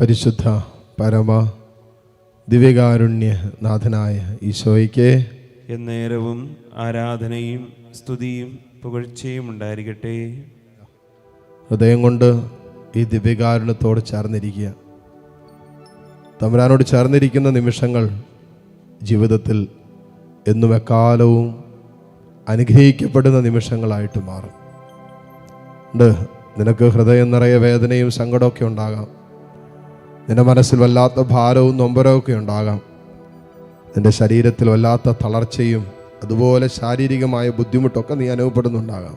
പരിശുദ്ധ പരമ ദിവ്യകാരുണ്യ നാഥനായ ഈശോയ്ക്ക് എന്നേരവും ആരാധനയും സ്തുതിയും പുകഴ്ചയും ഉണ്ടായിരിക്കട്ടെ. ഹൃദയം കൊണ്ട് ഈ ദിവ്യകാരുണ്യത്തോട് ചേർന്നിരിക്കുക. തമ്പുരാനോട് ചേർന്നിരിക്കുന്ന നിമിഷങ്ങൾ ജീവിതത്തിൽ എന്നും എക്കാലവും അനുഗ്രഹിക്കപ്പെടുന്ന നിമിഷങ്ങളായിട്ട് മാറും. ഉണ്ട്. നിനക്ക് ഹൃദയം നിറയെ വേദനയും സങ്കടമൊക്കെ ഉണ്ടാകാം. നിന്റെ മനസ്സിൽ വല്ലാത്ത ഭാരവും നൊമ്പരവും ഒക്കെ ഉണ്ടാകാം. നിന്റെ ശരീരത്തിൽ വല്ലാത്ത തളർച്ചയും അതുപോലെ ശാരീരികമായ ബുദ്ധിമുട്ടൊക്കെ നീ അനുഭവപ്പെടുന്നുണ്ടാകാം.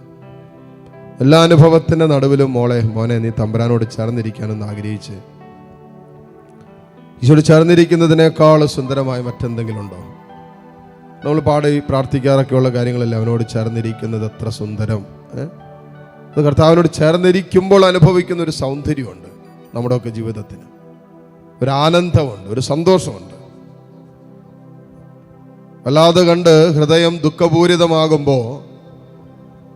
എല്ലാ അനുഭവത്തിന്റെ നടുവിലും മോളെ മോനെ നീ തമ്പുരാനോട് ചേർന്നിരിക്കാനെന്ന് ആഗ്രഹിച്ച്. ഈശോട് ചേർന്നിരിക്കുന്നതിനേക്കാൾ സുന്ദരമായ മറ്റെന്തെങ്കിലും ഉണ്ടോ? നമ്മൾ പാടി പ്രാർത്ഥിക്കാറൊക്കെയുള്ള കാര്യങ്ങളല്ലേ അവനോട് ചേർന്നിരിക്കുന്നത്? എത്ര സുന്ദരം അത് കർത്താവിനോട് ചേർന്നിരിക്കുമ്പോൾ അനുഭവിക്കുന്ന ഒരു സൗന്ദര്യമുണ്ട് നമ്മുടെയൊക്കെ ജീവിതത്തിന്. ഒരു ആനന്ദമുണ്ട് ഒരു സന്തോഷമുണ്ട്. വല്ലാതെ കണ്ട് ഹൃദയം ദുഃഖപൂരിതമാകുമ്പോൾ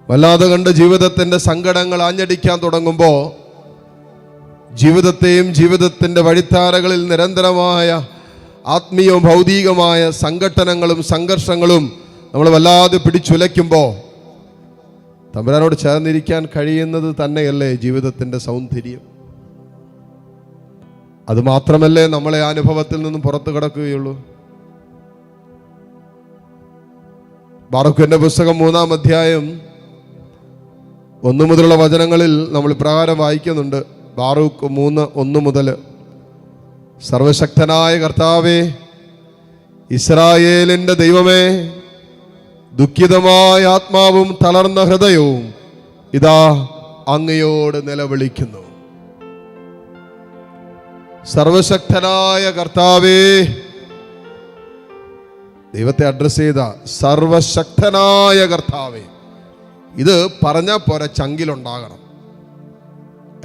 വല്ലാതെ കണ്ട് ജീവിതത്തിന്റെ സങ്കടങ്ങൾ ആഞ്ഞടിക്കാൻ തുടങ്ങുമ്പോൾ ജീവിതത്തെയും ജീവിതത്തിന്റെ വഴിത്താരകളിൽ നിരന്തരമായ ആത്മീയവും ഭൗതികമായ സംഘട്ടനങ്ങളും സംഘർഷങ്ങളും നമ്മൾ വല്ലാതെ പിടിച്ചുലയ്ക്കുമ്പോൾ തമ്പുരാനോട് ചേർന്നിരിക്കാൻ കഴിയുന്നത് തന്നെയല്ലേ ജീവിതത്തിന്റെ സൗന്ദര്യം? അതുമാത്രമല്ലേ നമ്മളെ അനുഭവത്തിൽ നിന്നും പുറത്തു കിടക്കുകയുള്ളൂ? ബാറക്കുവിന്റെ പുസ്തകം മൂന്നാം അധ്യായം ഒന്നു മുതലുള്ള വചനങ്ങളിൽ നമ്മൾ ഇപ്രകാരം വായിക്കുന്നുണ്ട്. ബാറൂക്ക് മൂന്ന് ഒന്ന് മുതൽ. സർവശക്തനായ കർത്താവേ ഇസ്രായേലിന്റെ ദൈവമേ ദുഃഖിതമായ ആത്മാവും തളർന്ന ഹൃദയവും ഇതാ അങ്ങയോട് നിലവിളിക്കുന്നു. സർവശക്തനായ കർത്താവേ. ദൈവത്തെ അഡ്രസ് ചെയ്ത സർവശക്തനായ കർത്താവേ. ഇത് പറഞ്ഞ പോലെ ചങ്കിലുണ്ടാകണം.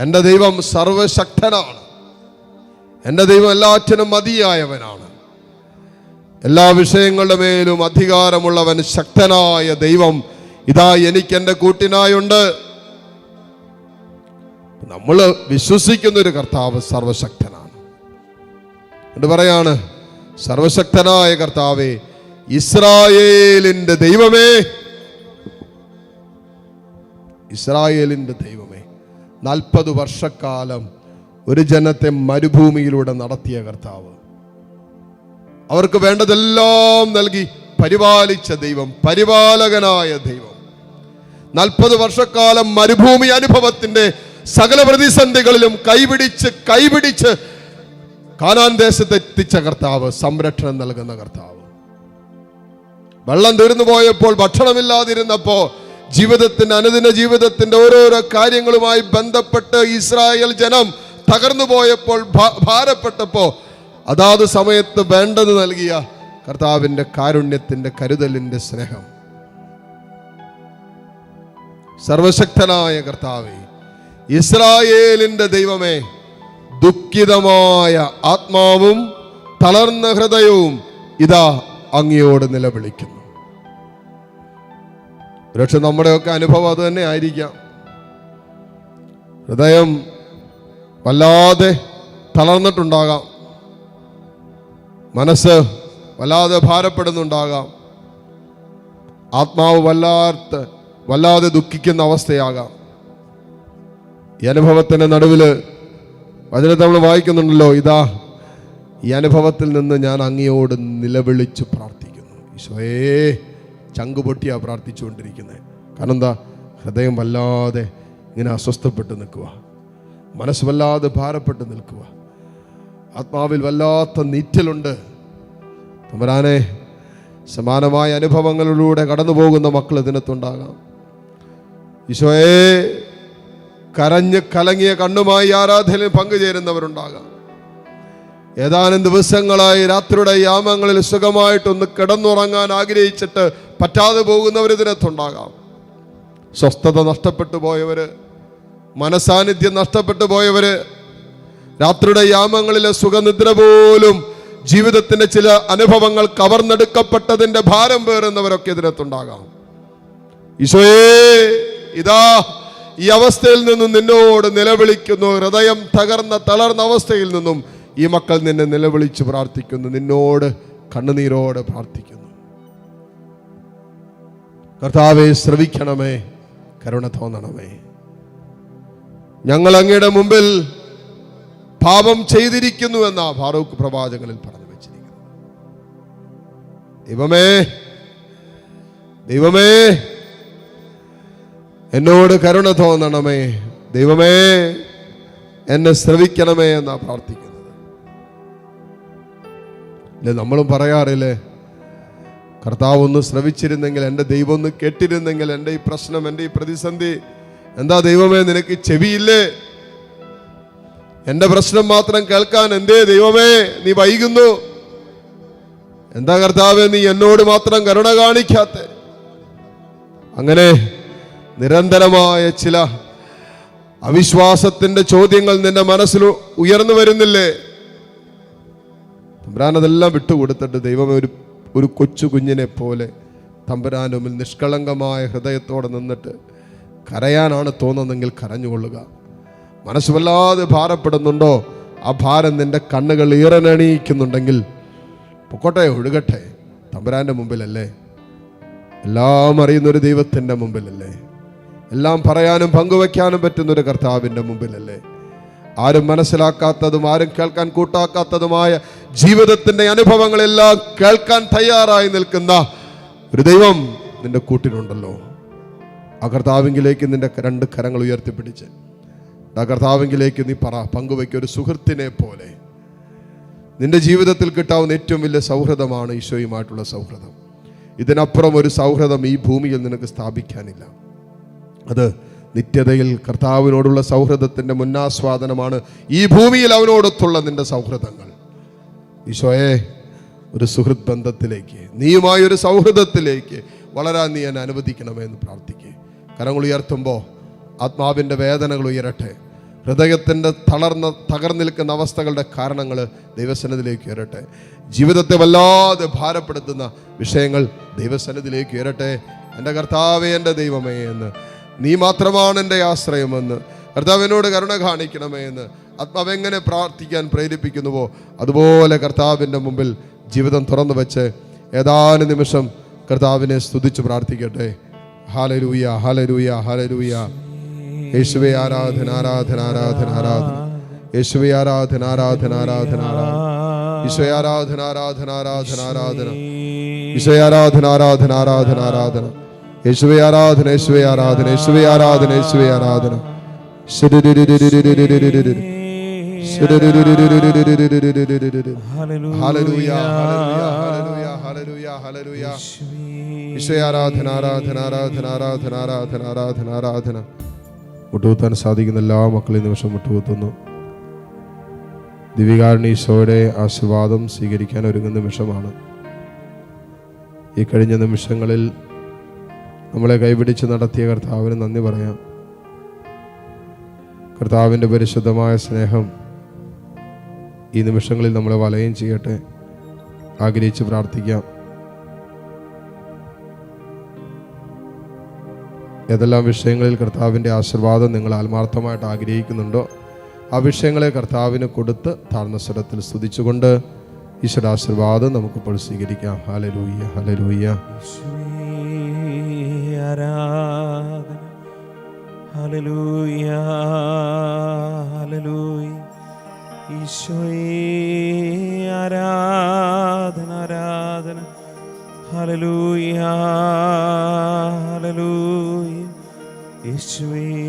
എന്റെ ദൈവം സർവശക്തനാണ്. എന്റെ ദൈവം എല്ലാറ്റിനും മതിയായവനാണ്. എല്ലാ വിഷയങ്ങളുടെ മേലും അധികാരമുള്ളവൻ ശക്തനായ ദൈവം ഇതാ എനിക്ക് എന്റെ കൂട്ടിനായുണ്ട്. നമ്മൾ വിശ്വസിക്കുന്ന ഒരു കർത്താവ് സർവശക്തനാണ്. എന്നിട്ട് പറയാണ് സർവശക്തനായ കർത്താവേ ഇസ്രായേലിന്റെ ദൈവമേ. ഇസ്രായേലിന്റെ ദൈവമേ നാൽപ്പത് വർഷക്കാലം ഒരു ജനത്തെ മരുഭൂമിയിലൂടെ നടത്തിയ കർത്താവ്. അവർക്ക് വേണ്ടതെല്ലാം നൽകി പരിപാലിച്ച ദൈവം പരിപാലകനായ ദൈവം. നാൽപ്പത് വർഷക്കാലം മരുഭൂമി അനുഭവത്തിന്റെ സകല പ്രതിസന്ധികളിലും കൈപിടിച്ച് കൈപിടിച്ച് കാനാൻ ദേശത്ത് എത്തിച്ച കർത്താവ് സംരക്ഷണം നൽകുന്ന കർത്താവ്. വെള്ളം തീർന്നു പോയപ്പോൾ ഭക്ഷണമില്ലാതിരുന്നപ്പോ ജീവിതത്തിന്റെ അനുദിന ജീവിതത്തിന്റെ ഓരോരോ കാര്യങ്ങളുമായി ബന്ധപ്പെട്ട് ഇസ്രായേൽ ജനം തകർന്നു പോയപ്പോൾ ഭാ- ഭാരപ്പെട്ടപ്പോ അതാത് സമയത്ത് വേണ്ടത് നൽകിയ കർത്താവിന്റെ കാരുണ്യത്തിന്റെ കരുതലിന്റെ സ്നേഹം. സർവശക്തനായ കർത്താവേ ഇസ്രായേലിന്റെ ദൈവമേ ദുഃഖിതമായ ആത്മാവും തളർന്ന ഹൃദയവും ഇതാ അങ്ങയോട് നിലവിളിക്കുന്നു. പക്ഷെ നമ്മുടെയൊക്കെ അനുഭവം അത് തന്നെ ആയിരിക്കാം. ഹൃദയം വല്ലാതെ തളർന്നിട്ടുണ്ടാകാം. മനസ്സ് വല്ലാതെ ഭാരപ്പെടുന്നുണ്ടാകാം. ആത്മാവ് വല്ലാത്ത വല്ലാതെ ദുഃഖിക്കുന്ന അവസ്ഥയാകാം. ഈ അനുഭവത്തിന്റെ നടുവിൽ വചനത്തെ നമ്മൾ വായിക്കുന്നുണ്ടല്ലോ ഇതാ ഈ അനുഭവത്തിൽ നിന്ന് ഞാൻ അങ്ങയോട് നിലവിളിച്ച് പ്രാർത്ഥിക്കുന്നു. ഈശോയേ ചങ്കുപൊട്ടിയാണ് പൊട്ടിയാ പ്രാർത്ഥിച്ചുകൊണ്ടിരിക്കുന്നത് കാരണം എന്താ? ഹൃദയം വല്ലാതെ ഇങ്ങനെ അസ്വസ്ഥപ്പെട്ട് നിൽക്കുക. മനസ്സ് വല്ലാതെ ഭാരപ്പെട്ട് നിൽക്കുക. ആത്മാവിൽ വല്ലാത്ത നീറ്റലുണ്ട്. തമ്പരാനെ സമാനമായ അനുഭവങ്ങളിലൂടെ കടന്നു പോകുന്ന മക്കൾ ഇതിനകത്തുണ്ടാകാം. ഈശോയെ കരഞ്ഞ് കലങ്ങിയ കണ്ണുമായി ആരാധനയിൽ പങ്കുചേരുന്നവരുണ്ടാകാം. ഏതാനും ദിവസങ്ങളായി രാത്രിയുടെ യാമങ്ങളിൽ സുഖമായിട്ടൊന്ന് കിടന്നുറങ്ങാൻ ആഗ്രഹിച്ചിട്ട് പറ്റാതെ പോകുന്നവർ ഇതിനകത്തുണ്ടാകാം. സ്വസ്ഥത നഷ്ടപ്പെട്ടു പോയവര് മനസാന്നിധ്യം നഷ്ടപ്പെട്ടു പോയവര് രാത്രിയുടെ യാമങ്ങളിലെ സുഖനിദ്ര പോലും ജീവിതത്തിന്റെ ചില അനുഭവങ്ങൾ കവർന്നെടുക്കപ്പെട്ടതിന്റെ ഭാരം പേറുന്നവരൊക്കെ ഇതിനകത്തുണ്ടാകാം. ഈശോയേ ഇതാ ഈ അവസ്ഥയിൽ നിന്നും നിന്നോട് നിലവിളിക്കുന്നു. ഹൃദയം തകർന്ന തളർന്ന അവസ്ഥയിൽ നിന്നും ഈ മക്കൾ നിന്നെ നിലവിളിച്ച് പ്രാർത്ഥിക്കുന്നു. നിന്നോട് കണ്ണുനീരോട് പ്രാർത്ഥിക്കുന്നു. കർത്താവെ ശ്രവിക്കണമേ. കരുണ തോന്നണമേ. ഞങ്ങൾ അങ്ങയുടെ മുമ്പിൽ പാപം ചെയ്തിരിക്കുന്നു എന്ന ഫാറൂഖ് പ്രവാചകനിൽ പറഞ്ഞു വെച്ചിരിക്കുന്നു. ദൈവമേ ദൈവമേ എന്നോട് കരുണ തോന്നണമേ. ദൈവമേ എന്നെ ശ്രവിക്കണമേ എന്നാ പ്രാർത്ഥിക്കുന്നത്. അല്ലെ നമ്മളും പറയാറില്ലേ കർത്താവ് ഒന്ന് ശ്രവിച്ചിരുന്നെങ്കിൽ എന്റെ ദൈവം ഒന്ന് കേട്ടിരുന്നെങ്കിൽ എന്റെ ഈ പ്രശ്നം എന്റെ ഈ പ്രതിസന്ധി എന്താ ദൈവമേ നിനക്ക് ചെവിയില്ലേ? എന്റെ പ്രശ്നം മാത്രം കേൾക്കാൻ എന്തേ ദൈവമേ നീ വൈകുന്നു. എന്താ കർത്താവേ നീ എന്നോട് മാത്രം കരുണ കാണിക്കാത്ത. അങ്ങനെ നിരന്തരമായ ചില അവിശ്വാസത്തിന്റെ ചോദ്യങ്ങൾ നിന്റെ മനസ്സിൽ ഉയർന്നു വരുന്നില്ലേ? തമ്പുരാൻ അതെല്ലാം വിട്ടുകൊടുത്തിട്ട് ദൈവം ഒരു ഒരു കൊച്ചു കുഞ്ഞിനെ പോലെ തമ്പുരാന്റെ മുമ്പിൽ നിഷ്കളങ്കമായ ഹൃദയത്തോടെ നിന്നിട്ട് കരയാനാണ് തോന്നുന്നതെങ്കിൽ കരഞ്ഞുകൊള്ളുക. മനസ്സ് വല്ലാതെ ഭാരപ്പെടുന്നുണ്ടോ? ആ ഭാരം നിന്റെ കണ്ണുകൾ ഈറനണിയിക്കുന്നുണ്ടെങ്കിൽ പൊക്കോട്ടെ ഒഴുകട്ടെ. തമ്പുരാന്റെ മുമ്പിലല്ലേ? എല്ലാം അറിയുന്നൊരു ദൈവത്തിന്റെ മുമ്പിലല്ലേ? എല്ലാം പറയാനും പങ്കുവെക്കാനും പറ്റുന്ന ഒരു കർത്താവിന്റെ മുമ്പിലല്ലേ? ആരും മനസ്സിലാക്കാത്തതും ആരും കേൾക്കാൻ കൂട്ടാക്കാത്തതുമായ ജീവിതത്തിന്റെ അനുഭവങ്ങളെല്ലാം കേൾക്കാൻ തയ്യാറായി നിൽക്കുന്ന ഒരു ദൈവം നിന്റെ കൂട്ടിനുണ്ടല്ലോ ആ കർത്താവിങ്കിലേക്ക് നിന്റെ രണ്ട് കരങ്ങൾ ഉയർത്തിപ്പിടിച്ച്. ആ കർത്താവിങ്കിലേക്ക് നീ പറ പങ്കുവയ്ക്കുക ഒരു സുഹൃത്തിനെ പോലെ. നിന്റെ ജീവിതത്തിൽ കിട്ടാവുന്ന ഏറ്റവും വലിയ സൗഹൃദമാണ് ഈശോയുമായിട്ടുള്ള സൗഹൃദം. ഇതിനപ്പുറം ഒരു സൗഹൃദം ഈ ഭൂമിയിൽ നിനക്ക് സ്ഥാപിക്കാനില്ല. അത് നിത്യതയിൽ കർത്താവിനോടുള്ള സൗഹൃദത്തിന്റെ മുന്നാസ്വാദനമാണ് ഈ ഭൂമിയിൽ അവനോടൊത്തുള്ള നിന്റെ സൗഹൃദങ്ങൾ. ഈശോയെ ഒരു സുഹൃത് ബന്ധത്തിലേക്ക് നീയുമായ ഒരു സൗഹൃദത്തിലേക്ക് വളരാൻ നീ എന്നെ അനുവദിക്കണമേ എന്ന് പ്രാർത്ഥിക്കുക കരങ്ങൾ ഉയർത്തുമ്പോൾ ആത്മാവിന്റെ വേദനകൾ ഉയരട്ടെ. ഹൃദയത്തിന്റെ തളർന്ന തകർന്നിൽക്കുന്ന അവസ്ഥകളുടെ കാരണങ്ങൾ ദൈവസന്നിധിയിലേക്ക് ഉയരട്ടെ. ജീവിതത്തെ വല്ലാതെ ഭാരപ്പെടുത്തുന്ന വിഷയങ്ങൾ ദൈവസന്നിധിയിലേക്ക് ഉയരട്ടെ. എന്റെ കർത്താവേ എന്റെ ദൈവമേ എന്ന് നീ മാത്രമാണ് എന്റെ ആശ്രയമെന്ന്. കർത്താവിനോട് കരുണ കാണിക്കണമേ എന്ന് ആത്മാവെങ്ങനെ പ്രാർത്ഥിക്കാൻ പ്രേരിപ്പിക്കുന്നുവോ അതുപോലെ കർത്താവിന്റെ മുമ്പിൽ ജീവിതം തുറന്നു വെച്ച് ഏതാനും നിമിഷം കർത്താവിനെ സ്തുതിച്ച് പ്രാർത്ഥിക്കട്ടെ. ഹാലരൂയ ഹാലരൂയ ഹാലരൂയ യേശുവെ ആരാധന ആരാധന ആരാധന ആരാധന. യേശുവെ ആരാധന ആരാധന ആരാധന ആരാധന. ഈശോയെ ആരാധന ആരാധന ആരാധന ആരാധന. ആരാധന ആരാധന ആരാധന ആരാധന. യേശുവെ ആരാധന യേശുവെ ആരാധന യേശുവെ ആരാധന യേശുവെ ആരാധന. ആരാധന ആരാധന മുട്ടുകുത്താൻ സാധിക്കുന്ന എല്ലാ മക്കളെയും നിമിഷം മുട്ടുകുത്തുന്നു. ദിവികാരണി ഈശോയുടെ ആശീർവാദം സ്വീകരിക്കാൻ ഒരുങ്ങുന്ന നിമിഷമാണ്. ഈ കഴിഞ്ഞ നിമിഷങ്ങളിൽ നമ്മളെ കൈപിടിച്ച് നടത്തിയ കർത്താവിന് നന്ദി പറയാം. കർത്താവിന്റെ പരിശുദ്ധമായ സ്നേഹം ഈ നിമിഷങ്ങളിൽ നമ്മളെ വലയം ചെയ്യട്ടെ. ആഗ്രഹിച്ച് പ്രാർത്ഥിക്കാം. ഏതെല്ലാം വിഷയങ്ങളിൽ കർത്താവിന്റെ ആശീർവാദം നിങ്ങൾ ആത്മാർത്ഥമായിട്ട് ആഗ്രഹിക്കുന്നുണ്ടോ ആ വിഷയങ്ങളെ കർത്താവിന് കൊടുത്ത് താഴ്ന്ന സ്വരത്തിൽ സ്തുതിച്ചുകൊണ്ട് ഈശ്വരാശീർവാദം നമുക്കിപ്പോൾ സ്വീകരിക്കാം. ഹലരൂയ്യ ഹലരൂയ്യ ആരാധന. ഹല്ലേലൂയ ഹല്ലേലൂയ. ഈശോയേ ആരാധന ആരാധന. ഹല്ലേലൂയ ഹല്ലേലൂയ. യേശുവേ